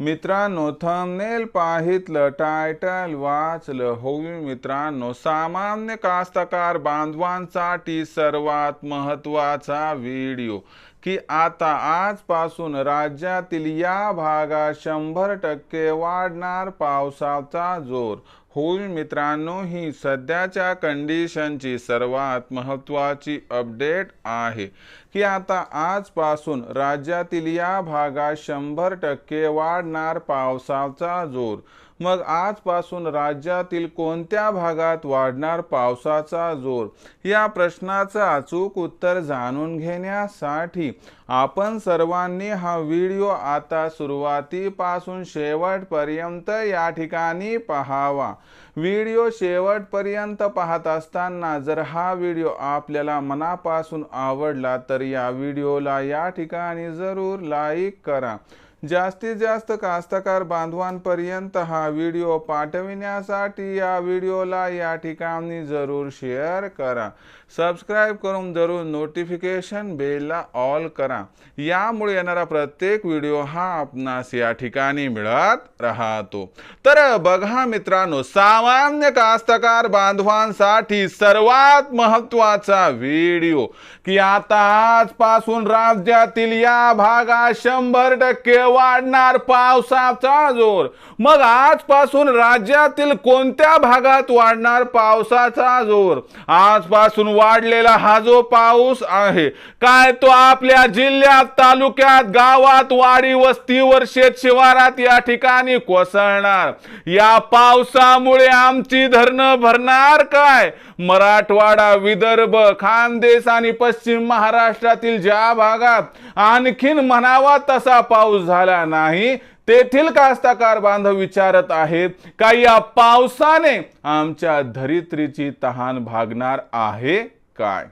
मित्रांनो thumbnail पाहितलं title वाचलं. होईल मित्रांनो सामान्य कास्तकार बांधवांसाठी सर्वात महत्त्वाचा व्हिडिओ की आता आजपासून राज्यातील या भागात शंभर टक्के वाढणार पावसाचा जोर. होईल मित्रांनो ही सध्याच्या कंडिशनची सर्वात महत्त्वाची अपडेट आहे. की आता आजपासून राज्यातील या भागात शंभर टक्के वाढणार पावसाचा जोर. मग आजपासून राज्यातील कोणत्या भागात वाढणार पावसाचा जोर? या प्रश्नाचं अचूक उत्तर जाणून घेण्यासाठी आपण सर्वांनी हा व्हिडिओ आता सुरुवातीपासून शेवटपर्यंत या ठिकाणी पहावा. व्हिडिओ शेवटपर्यंत पाहत असताना जर हा व्हिडिओ आपल्याला मनापासून आवडला तर या व्हिडिओला या ठिकाणी जरूर लाईक करा. जास्तीत जास्त कास्तकार बांधवांपर्यंत हा व्हिडिओ पाठविण्यासाठी या व्हिडिओला या ठिकाणी जरूर शेअर करा. सबस्क्राईब करून जरूर नोटिफिकेशन बेलला ऑल करा. यामुळे येणारा प्रत्येक व्हिडिओ हा आपणास या ठिकाणी मिळत राहतो. तर बघा मित्रांनो सामान्य कास्तकार बांधवांसाठी सर्वात महत्त्वाचा व्हिडिओ की आता आजपासून राज्यातील या भागात शंभर टक्के वाढणार पावसाचा जोर. मग आजपासून राज्यातील कोणत्या भागात वाढणार पावसाचा जोर? आजपासून वाढलेला हा जो पाऊस आहे काय तो आपल्या जिल्ह्यात तालुक्यात गावात वाडी वस्तीवर शेत शिवारात या ठिकाणी कोसळणार? या पावसामुळे आमची धरणं भरणार काय? मराठवाडा विदर्भ खानदेश आणि पश्चिम महाराष्ट्रातील ज्या भागात आणखीन म्हणावा तसा पाऊस झाला. नाही तेथील कास्ताकार बांधव विचारत आहेत का या पावसाने आमच्या धरित्रीची तहान भागणार आहे काय?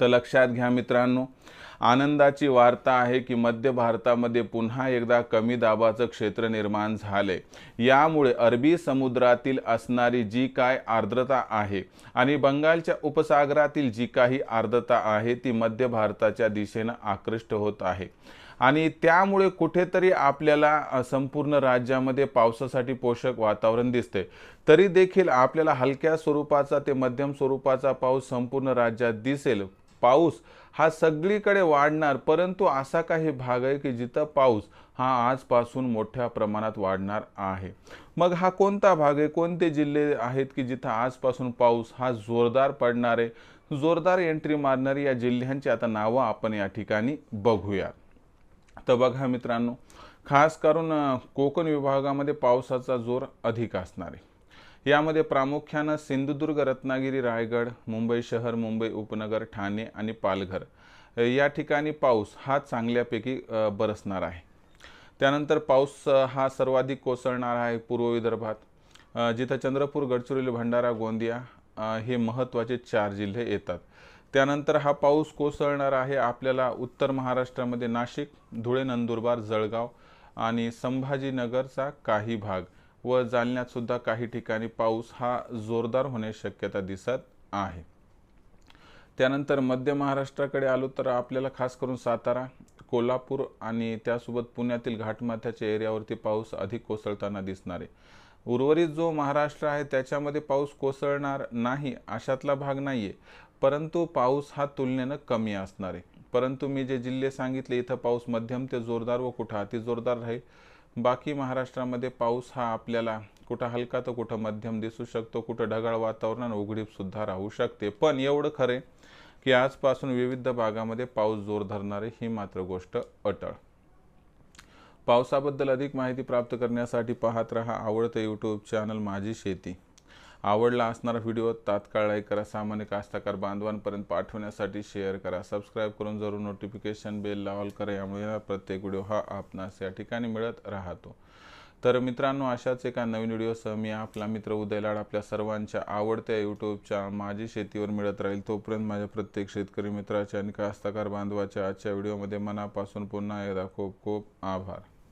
तर लक्षात घ्या मित्रांनो आनंदाची वार्ता आहे की मध्य भारतामध्ये पुन्हा एकदा कमी दाबाचं क्षेत्र निर्माण झाले. यामुळे अरबी समुद्रातील असणारी जी काय आर्द्रता आहे आणि बंगालच्या उपसागरातील जी काही आर्द्रता आहे ती मध्य भारताच्या दिशेनं आकृष्ट होत आहे. आणि त्यामुळे कुठेतरी आपल्याला संपूर्ण राज्यामध्ये पावसासाठी पोषक वातावरण दिसते तरी देखील आपल्याला हलक्या स्वरूपाचा ते मध्यम स्वरूपाचा पाऊस संपूर्ण राज्यात दिसेल. पाऊस हा सगळीकडे वाढणार परंतु असा काही भाग आहे की जिथं पाऊस हा आजपासून मोठ्या प्रमाणात वाढणार आहे. मग हा कोणता भाग आहे? कोणते जिल्हे आहेत की जिथं आजपासून पाऊस हा जोरदार पडणार आहे? जोरदार एंट्री मारणारी या जिल्ह्यांची आता नावं आपण या ठिकाणी बघूया. तर बघा मित्रांनो खास करून कोकण विभागामध्ये पावसाचा जोर अधिक असणार आहे. यामध्ये प्रामुख्यानं सिंधुदुर्ग रत्नागिरी रायगड मुंबई शहर मुंबई उपनगर ठाणे आणि पालघर या ठिकाणी पाऊस हा चांगल्यापैकी बरसणार आहे. त्यानंतर पाऊस हा सर्वाधिक कोसळणार आहे पूर्व विदर्भात. जिथं चंद्रपूर गडचिरोली भंडारा गोंदिया हे महत्त्वाचे चार जिल्हे येतात. त्यानंतर हा पाऊस कोसळणार आहे. आपल्याला उत्तर महाराष्ट्रामध्ये नाशिक धुळे नंदुरबार जळगाव आणि संभाजीनगरचा काही भाग व जालन्यात सुद्धा काही ठिकाणी पाऊस हा जोरदार होण्याची शक्यता दिसत आहे. त्यानंतर मध्य महाराष्ट्राकडे आलो तर आपल्याला खास करून सातारा कोल्हापूर आणि त्यासोबत पुण्यातील घाटमाथ्याच्या एरियावरती पाऊस अधिक कोसळताना दिसणार आहे. उर्वरित जो महाराष्ट्र आहे त्याच्यामध्ये पाऊस कोसळणार नाही अशातला भाग नाही आहे परंतु पाऊस हा तुलनेनं कमी असणार आहे. परंतु मी जे जिल्हे सांगितले इथं पाऊस मध्यम ते जोरदार व कुठं अति जोरदार राहील. बाकी महाराष्ट्रामध्ये पाऊस हा आपल्याला कुठं हलका तर कुठं मध्यम दिसू शकतो कुठं ढगाळ वातावरण उघडीपसुद्धा राहू शकते. पण एवढं खरे की आजपासून विविध भागामध्ये पाऊस जोर धरणार आहे ही मात्र गोष्ट अटळ. पावसाबद्दल अधिक माहिती प्राप्त करण्यासाठी पाहत रहा आवडतं यूट्यूब चॅनल माझी शेती. आवडला असणारा व्हिडिओ तात्काळ लाईक करा. सामान्य कास्तकार बांधवांपर्यंत पाठवण्यासाठी शेअर करा. सबस्क्राईब करून जरूर नोटिफिकेशन बेल लावल करा. यामुळे प्रत्येक व्हिडिओ हा आपणास या ठिकाणी मिळत राहतो. तर मित्रांनो अशाच एका नवीन व्हिडिओसह मी आपला मित्र उदय लाड आपल्या सर्वांच्या आवडत्या यूट्यूबच्या माझी शेतीवर मिळत राहील. तोपर्यंत माझ्या प्रत्येक शेतकरी मित्राच्या आणि कास्तकार बांधवाच्या आजच्या व्हिडिओमध्ये मनापासून पुन्हा एकदा खूप खूप आभार.